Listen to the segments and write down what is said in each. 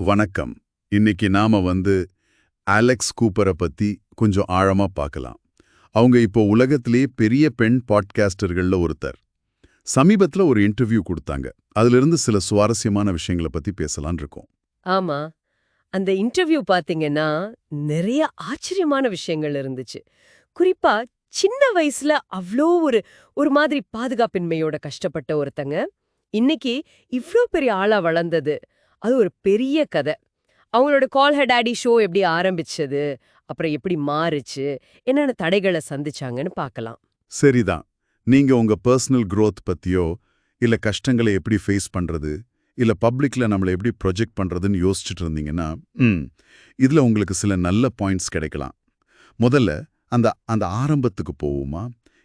வணக்கம். இன்னைக்கு நாம வந்து அலெக்ஸ் கூப்பரை பத்தி கொஞ்சம் ஆழமா பார்க்கலாம். அவங்க இப்போ உலகத்திலேயே பெரிய பெண் பாட்காஸ்டர்கள்ல ஒருத்தர். சமீபத்துல ஒரு இன்டர்வியூ கொடுத்தாங்க. அதிலிருந்து சில சுவாரஸ்யமான விஷயங்களை பத்தி பேசலாம்னு இருக்கோம். ஆமா. அந்த இன்டர்வியூ பாத்தீங்கன்னா நிறைய ஆச்சரியமான விஷயங்கள் இருந்துச்சு. குறிப்பா சின்ன வயசுல அவ்ளோ ஒரு ஒரு மாதிரி பாதுகாப்பின்மையோட கஷ்டப்பட்ட ஒருத்தங்க. இன்னைக்கு இவ்ளோ பெரிய ஆளா வளர்ந்தது. அது ஒரு பெரிய கதை. அவங்களோட கால் ஹெட் டாடி ஷோ எப்படி ஆரம்பிச்சது? அப்புறம் எப்படி மாறுச்சு? என்னென்ன தடைகளை சந்திச்சாங்கன்னு பார்க்கலாம். சரிதான். நீங்க உங்க பர்சனல் க்ரோத் பத்தியோ இல்ல கஷ்டங்களை எப்படி ஃபேஸ் பண்றது இல்ல பப்ளிக்ல நம்மளை எப்படி ப்ரொஜெக்ட் பண்றதுன்னு யோசிச்சுட்டு இருந்தீங்கன்னா ம் இதுல உங்களுக்கு சில நல்ல பாயிண்ட்ஸ் கிடைக்கலாம். முதல்ல அந்த அந்த ஆரம்பத்துக்கு போவோமா?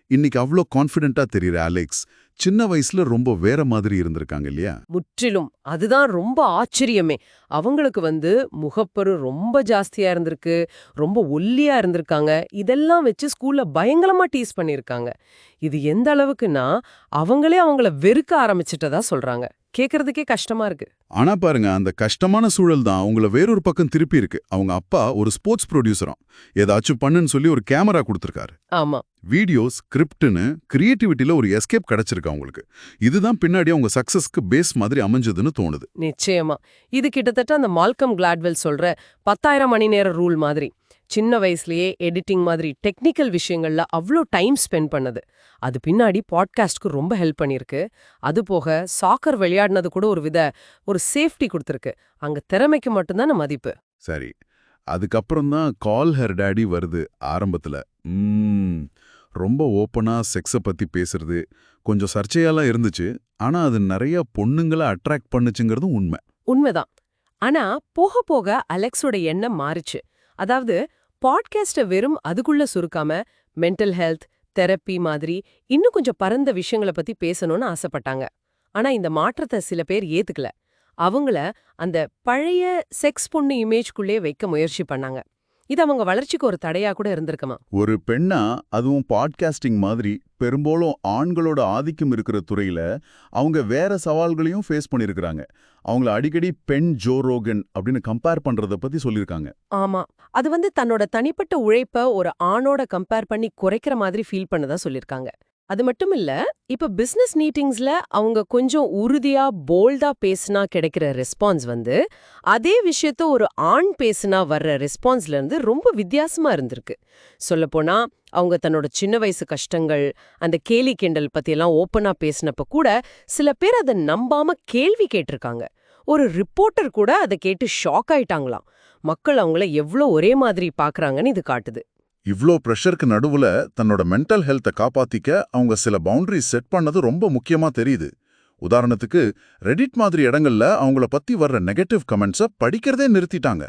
இன்னைக்கு அவ்வளோ கான்ஃபிடென்ட்டா தெரியுற அலெக்ஸ் சின்ன வயசுல ரொம்ப வேற மாதிரி இருந்திருக்காங்க இல்லையா? முற்றிலும். அதுதான் ரொம்ப ஆச்சரியமே. அவங்களுக்கு வந்து முகப்பரு ரொம்ப ஜாஸ்தியா இருந்திருக்கு ரொம்ப ஒல்லியா இருந்திருக்காங்க. இதெல்லாம் வச்சு ஸ்கூல்ல பயங்கரமா டீஸ் பண்ணியிருக்காங்க. இது எந்த அளவுக்குன்னா அவங்களே அவங்கள வெறுக்க ஆரம்பிச்சிட்டதா சொல்றாங்க. கேக்குறதுக்கே கஷ்டமா இருக்கு. ஆனா பாருங்க அந்த கஷ்டமான சூழல் தான் அவங்கள வேறொரு பக்கம் திருப்பி இருக்கு. அவங்க அப்பா ஒரு ஸ்போர்ட்ஸ் ப்ரொடியூசராம் ஏதாச்சும் பண்ணுன்னு சொல்லி ஒரு கேமரா கொடுத்துருக்காரு. ஆமா. வீடியோ ஸ்கிரிப்ட்னு கிரியேட்டிவிட்டியில ஒரு எஸ்கேப் கிடைச்சிருக்கு அவங்களுக்கு. இதுதான் பின்னாடி அவங்க சக்சஸ்க்கு பேஸ் மாதிரி அமைஞ்சதுன்னு தோணுது. நிச்சயமா. இது கிட்டத்தட்ட அந்த மால்கம் கிளாட்வெல் சொல்ற பத்தாயிரம் மணி நேர ரூல் மாதிரி. சின்ன வயசுலயே எடிட்டிங் மாதிரி டெக்னிக்கல் விஷயங்கள்ல அவ்வளோ டைம் ஸ்பெண்ட் பண்ணது. அது பின்னாடி பாட்காஸ்ட்க்கு ரொம்ப ஹெல்ப் பண்ணியிருக்கு. அது போக சாக்கர் விளையாடினது கூட ஒரு வித ஒரு சேஃப்டி கொடுத்துருக்கு. அங்க திறமைக்கு மட்டும்தான் மதிப்பு. சரி. அதுக்கப்புறம் தான் கால் ஹெர் டேடி வருது ஆரம்பத்துல. ரொம்ப ஓப்பனா செக்ஸ பத்தி பேசுறது. கொஞ்சம் சர்ச்சையாலாம் இருந்துச்சு. ஆனா அது நிறைய பொண்ணுங்களை அட்ராக்ட் பண்ணுச்சுங்கிறதும் உண்மை. உண்மைதான். ஆனா போக போக அலெக்ஸோட எண்ணம் மாறுச்சு. அதாவது பாட்காஸ்ட வெறும் அதுக்குள்ள சுருக்காம மென்டல் ஹெல்த் தெரப்பி மாதிரி இன்னும் கொஞ்சம் பரந்த விஷயங்களை பத்தி பேசணும்னு ஆசைப்பட்டாங்க. ஆனா இந்த மாற்றத்தை சில பேர் ஏத்துக்கல. அவங்கள அந்த பழைய செக்ஸ் பொண்ணு இமேஜ்குள்ளே வைக்க முயற்சி பண்ணாங்க. இது அவங்க வளர்ச்சிக்கு ஒரு தடையா கூட இருந்திருக்குமா? ஒரு பெண்ணா அதுவும் பாட்காஸ்டிங் மாதிரி பெரும்பாலும் ஆண்களோட ஆதிக்கம் இருக்கிற துறையில அவங்க வேற சவால்களையும் ஃபேஸ் பண்ணியிருக்கிறாங்க. அவங்கள அடிக்கடி பெண் ஜோ ரோகன் அப்படின்னு கம்பேர் பண்றத பத்தி சொல்லியிருக்காங்க. ஆமா. அது வந்து தன்னோட தனிப்பட்ட உழைப்ப ஒரு ஆணோட கம்பேர் பண்ணி குறைக்கிற மாதிரி ஃபீல் பண்ணதா சொல்லிருக்காங்க அது மட்டும் இல்ல இப்ப பிசினஸ் மீட்டிங்ஸ்ல அவங்க கொஞ்சம் உறுதியா போல்டா பேசினா கிடைக்கிற ரெஸ்பான்ஸ் வந்து அதே விஷயத்த ஒரு ஆண் பேசினா வர்ற ரெஸ்பான்ஸ்ல இருந்து ரொம்ப வித்தியாசமா இருந்திருக்கு. சொல்லப்போனா அவங்க தன்னோட சின்ன வயசு கஷ்டங்கள் அந்த கேலி கிண்டல் பத்தியெல்லாம் ஓப்பனா பேசினப்ப கூட சில பேர் அதை நம்பாம கேள்வி கேட்டிருக்காங்க. ஒரு ரிப்போர்ட்டர் கூட அதை கேட்டு ஷாக் ஆயிட்டாங்களாம். மக்கள் அவங்கள எவ்ளோ ஒரே மாதிரி பாக்குறாங்கன்னு இது காட்டுது. இவ்ளோ ப்ரெஷருக்கு நடுவுல தன்னோட மென்டல் ஹெல்த்தை காப்பாத்திக்க அவங்க சில பவுண்டரிஸ் செட் பண்ணது ரொம்ப முக்கியமா தெரியுது. உதாரணத்துக்கு ரெடிட் மாதிரி இடங்கள்ல அவங்கள பத்தி வர்ற நெகட்டிவ் கமெண்ட்ஸை படிக்கிறதே நிறுத்திட்டாங்க.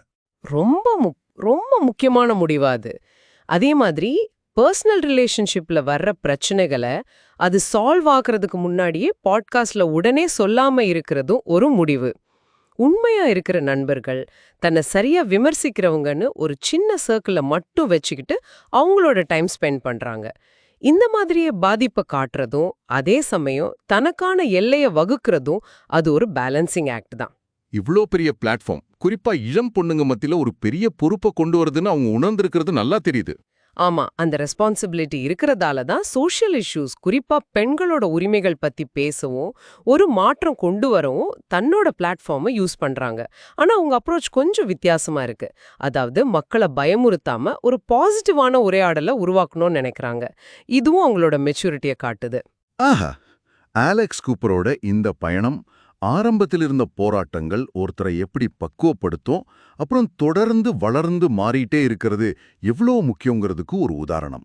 ரொம்ப ரொம்ப முக்கியமான முடிவா அது. அதே மாதிரி பர்சனல் ரிலேஷன்ஷிப்ல வர்ற பிரச்சனைகளை அது சால்வ் ஆகிறதுக்கு முன்னாடியே பாட்காஸ்ட்ல உடனே சொல்லாம இருக்கிறதும் ஒரு முடிவு. உண்மையா இருக்கிற நண்பர்கள் தன்னை சரியா விமர்சிக்கிறவங்கன்னு ஒரு சின்ன சர்க்கிள மட்டும் வச்சுக்கிட்டு அவங்களோட டைம் ஸ்பெண்ட் பண்றாங்க. இந்த மாதிரியே பாதிப்பை காட்டுறதும் அதே சமயம் தனக்கான எல்லைய வகுக்கிறதும் அது ஒரு பேலன்சிங் ஆக்ட் தான். இவ்ளோ பெரிய பிளாட்ஃபார்ம் குறிப்பா இளம் பொண்ணுங்க மத்தியில ஒரு பெரிய பொறுப்பை கொண்டு வருதுன்னு அவங்க உணர்ந்திருக்கிறது நல்லா தெரியுது. ஆமா அந்த ரெஸ்பான்சிபிலிட்டி இருக்கிறதால தான் சோஷியல் இஷ்யூஸ் குறிப்பா பெண்களோட உரிமைகள் பத்தி பேசவும் ஒரு மாற்றம் கொண்டு வரவும் தன்னோட பிளாட்ஃபார்மை யூஸ் பண்றாங்க. ஆனா உங்க அப்ரோச் கொஞ்சம் வித்தியாசமா இருக்கு. அதாவது மக்களை பயமுறுத்தாம ஒரு பாசிட்டிவான உரையாடலை உருவாக்கணும்னு நினைக்கிறாங்க. இதுவும் அவங்களோட மெச்சூரிட்டியை காட்டுது. ஆஹா! ஆலெக்ஸ் கூப்பரோட இந்த பயணம் ஆரம்பத்தில் இருந்த போராட்டங்கள் ஒருத்தரை எப்படி பக்குவப்படுத்தும் அப்புறம் தொடர்ந்து வளர்ந்து மாறிட்டே இருக்கிறது எவ்வளோ முக்கியங்கிறதுக்கு ஒரு உதாரணம்.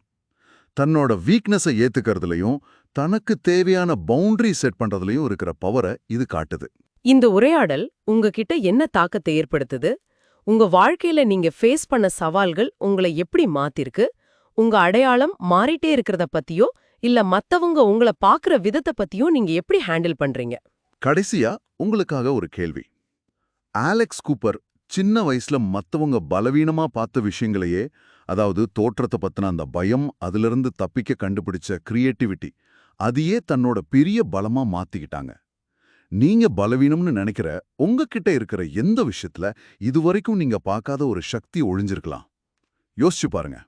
தன்னோட வீக்னஸை ஏத்துக்கிறதுலையும் தனக்கு தேவையான பவுண்டரி செட் பண்றதுலயும் இருக்கிற பவரை இது காட்டுது. இந்த உரையாடல் உங்ககிட்ட என்ன தாக்கத்தை ஏற்படுத்துது? உங்க வாழ்க்கையில நீங்க ஃபேஸ் பண்ண சவால்கள் உங்களை எப்படி மாத்திருக்கு? உங்க அடையாளம் மாறிட்டே இருக்கிறத பத்தியோ இல்ல மத்தவங்க உங்கள பாக்குற விதத்தை பத்தியோ நீங்க எப்படி ஹேண்டில் பண்றீங்க? கடைசியா உங்களுக்காக ஒரு கேள்வி. ஆலெக்ஸ் கூப்பர் சின்ன வயசுல மத்தவங்க பலவீனமா பார்த்த விஷயங்களையே அதாவது தோற்றத்தை பத்தின அந்த பயம் அதிலிருந்து தப்பிக்க கண்டுபிடிச்ச கிரியேட்டிவிட்டி அதையே தன்னோட பெரிய பலமா மாத்திக்கிட்டாங்க. நீங்க பலவீனம்னு நினைக்கிற உங்ககிட்ட இருக்கிற எந்த விஷயத்துல இதுவரைக்கும் நீங்க பார்க்காத ஒரு சக்தி ஒழிஞ்சிருக்கலாம். யோசிச்சு பாருங்க.